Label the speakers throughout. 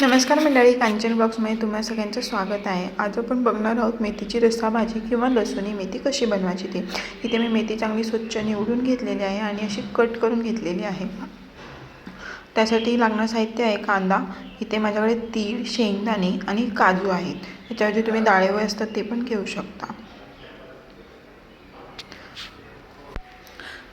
Speaker 1: नमस्कार मंडळी कांचन ब्लॉग्समध्ये तुम्हा सगळ्यांचं स्वागत आहे. आज आपण बघणार आहोत मेथीची रस्सा भाजी किंवा लसूणी मेथी कशी बनवायची ती. इथे मी मेथी चांगली स्वच्छ निवडून घेतलेली आहे आणि अशी कट करून घेतलेली आहे. त्यासाठी लागणारं साहित्य आहे कांदा. इथे माझ्याकडे तीळ शेंगदाणे आणि काजू आहेत. त्याच्याऐवजी तुम्ही डाळेवळे असतात ते पण घेऊ शकता.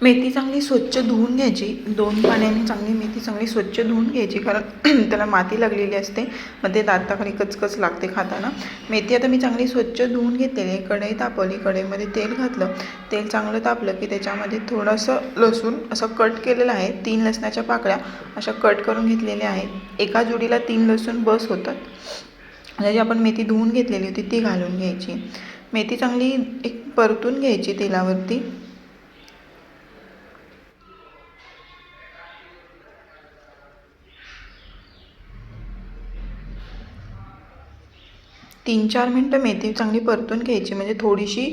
Speaker 1: मेथी चांगली स्वच्छ धुवून घ्यायची. दोन पाण्याने चांगली मेथी चांगली स्वच्छ धुवून घ्यायची. कारण त्याला माती लागलेली असते. मग ते दाताखाली कचकच लागते खाताना. मेथी आता मी चांगली स्वच्छ धुवून घेतलेली आहे. कढई तापवली. कढईमध्ये तेल घातलं. तेल चांगलं तापलं की त्याच्यामध्ये थोडंसं लसूण असं कट केलेलं आहे. तीन लसणाच्या पाकळ्या अशा कट करून घेतलेल्या आहेत. एका जोडीला तीन लसूण बस होतात. जी आपण मेथी धुवून घेतलेली होती ती घालून घ्यायची. मेथी चांगली एक परतून घ्यायची तेलावरती. तीन चार मिनटं मेथी चांगली परतून घ्यायची. म्हणजे थोडीशी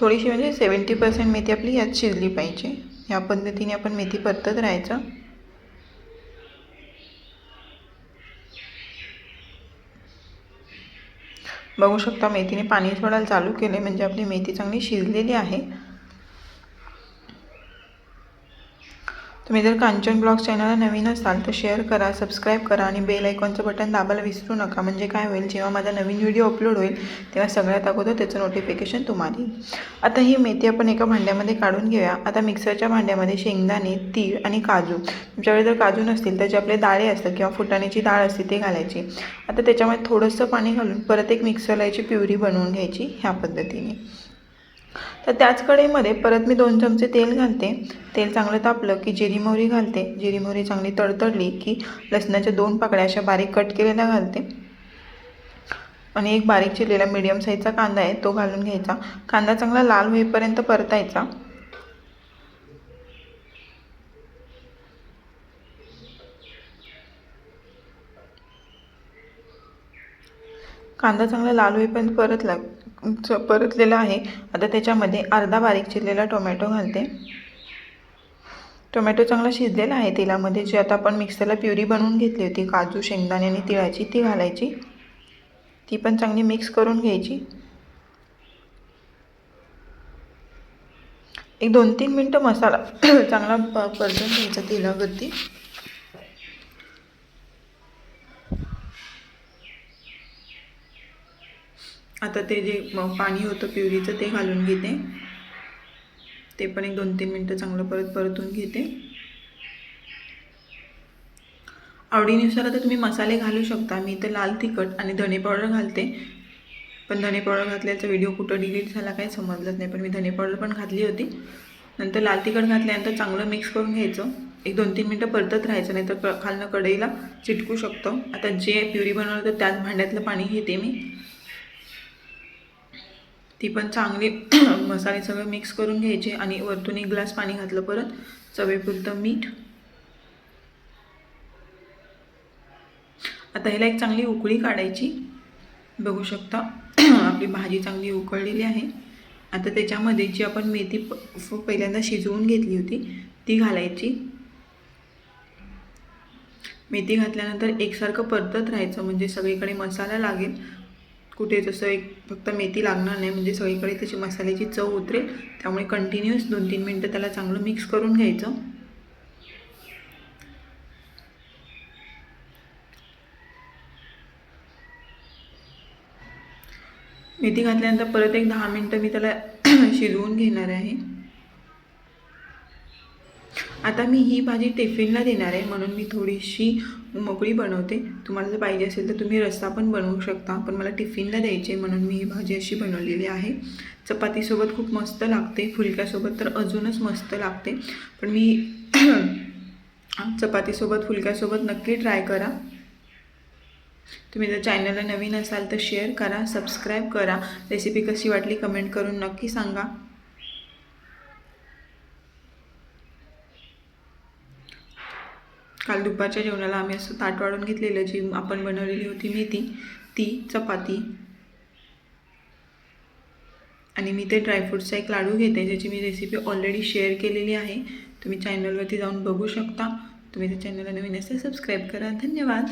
Speaker 1: थोडीशी म्हणजे सेवन्टी पर्सेंट मेथी आपली यात शिजली पाहिजे. या पद्धतीने आपण मेथी परतत राहायचं. बघू शकता मेथीने पाणी सोडायला चालू केले म्हणजे आपली मेथी चांगली शिजलेली आहे. तुम्ही जर कांचन ब्लॉग चॅनलला नवीन असाल तर शेअर करा सबस्क्राईब करा आणि बेल आयकॉनचं बटन दाबायला विसरू नका. म्हणजे काय होईल जेव्हा माझा नवीन व्हिडिओ अपलोड होईल तेव्हा सगळ्यात अगोदर त्याचं नोटिफिकेशन तुम्हाला येईल. आता ही मेथी आपण एका भांड्यामध्ये काढून घेऊया. आता मिक्सरच्या भांड्यामध्ये शेंगदाणे तीळ आणि काजू. तुमच्याकडे जर काजू नसतील तर जे आपले डाळे असतात किंवा फुटाण्याची डाळ असते ते घालायची. आता त्याच्यामध्ये थोडंसं पाणी घालून परत एक मिक्सरला याची प्युरी बनवून घ्यायची ह्या पद्धतीने. तर त्याच कढईमध्ये परत मी दोन चमचे तेल घालते. तेल चांगलं तापलं की जिरी मोहरी घालते. जिरी मोहरी चांगली तडतडली की लसणाच्या दोन पाकळ्या अशा बारीक कट केलेल्या घालते. आणि एक बारीक चिरलेला मिडियम साईजचा कांदा आहे तो घालून घ्यायचा. कांदा चांगला लाल होईपर्यंत परतायचा. कांदा चांगला लाल होईपर्यंत परतला परतलेला आहे. आता त्याच्यामध्ये अर्धा बारीक चिरलेला टोमॅटो घालते. टोमॅटो चांगला शिजलेला आहे तेलामध्ये. जी आता आपण मिक्सरला प्युरी बनवून घेतली होती काजू शेंगदाणे आणि तिळाची ती घालायची. ती पण चांगली मिक्स करून घ्यायची. एक दोन तीन मिनटं मसाला चांगला प परतून घ्यायचा तेलावरती. आता ते जे पाणी होतं प्युरीचं ते घालून घेते. ते पण एक दोन तीन मिनटं चांगलं परत परतून घेते. आवडीनुसार आता तुम्ही मसाले घालू शकता. मी इथं लाल तिखट आणि धने पावडर घालते. पण धने पावडर घातल्याचा व्हिडिओ कुठं डिलीट झाला काही समजलंच नाही. पण मी धने पावडर पण घातली होती. नंतर लाल तिखट घातल्यानंतर चांगलं मिक्स करून घ्यायचं. एक दोन तीन मिनटं परतत राहायचं नाही तर खालनं कढईला चिटकू शकतो. आता जे प्युरी बनवलं तर त्याच भांड्यातलं पाणी घेते मी. ती पण चांगली मसाले सगळं मिक्स करून घ्यायचे आणि वरतून एक ग्लास पाणी घातलं परत चवेपुरतं मीठ. आता ह्याला एक चांगली उकळी काढायची. बघू शकता आपली भाजी चांगली उकळलेली आहे. आता त्याच्यामध्ये जी आपण मेथी प पहिल्यांदा शिजवून घेतली होती ती घालायची. मेथी घातल्यानंतर एकसारखं परतत राहायचं म्हणजे सगळीकडे मसाला लागेल. कुठे जसं एक फक्त मेथी लागणार नाही म्हणजे सगळीकडे त्याची मसाल्याची चव उतरेल. त्यामुळे कंटिन्युअस दोन तीन मिनटं त्याला चांगलं मिक्स करून घ्यायचं. मेथी घातल्यानंतर परत एक दहा मिनटं मी त्याला शिजवून घेणार आहे. आता मी ही भाजी टिफिनला देणार आहे म्हणून मी थोडीशी मोकळी बनवते. तुम्हाला जर पाहिजे असेल तर तुम्ही रस्सा पण बनवू शकता पण मला टिफिनला द्यायचे म्हणून मी ही भाजी अशी बनवलेली आहे. चपातीसोबत खूप मस्त लागते फुलक्यासोबत तर अजूनच मस्त लागते. पण मी चपातीसोबत फुलक्यासोबत नक्की ट्राय करा. तुम्ही जर चॅनलला नवीन असाल तर शेअर करा सबस्क्राईब करा. रेसिपी कशी वाटली कमेंट करून नक्की सांगा. काल दुपारच्या जेवणाला आम्ही असं ताट वाढून घेतलेलं जी आपण बनवलेली होती मेथी ती चपाती. आणि मी ते ड्रायफ्रूटचा एक लाडू घेते ज्याची मी रेसिपी ऑलरेडी शेअर केलेली आहे. तुम्ही चॅनलवरती जाऊन बघू शकता. तुम्ही त्या चॅनलला नवीन असेल सबस्क्राईब करा. धन्यवाद.